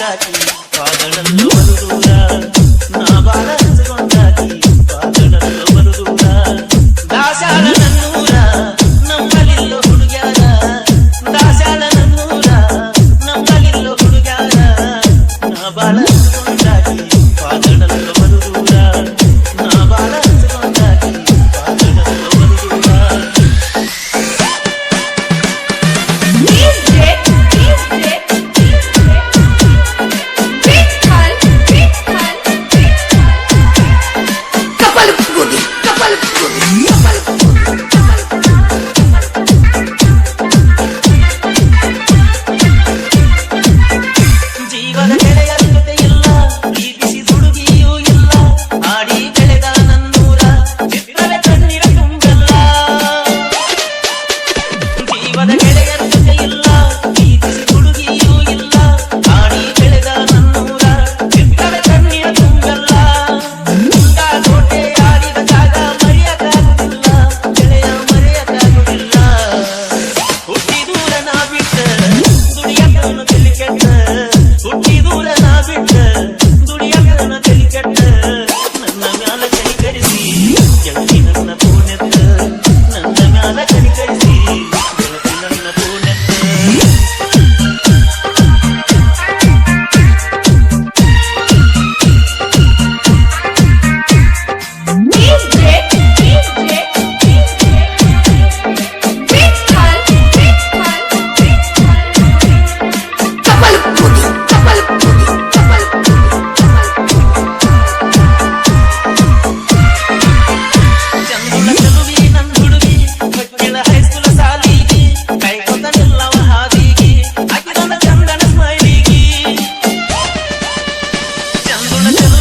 దాటి పాదడంలో నా బాధ never, never.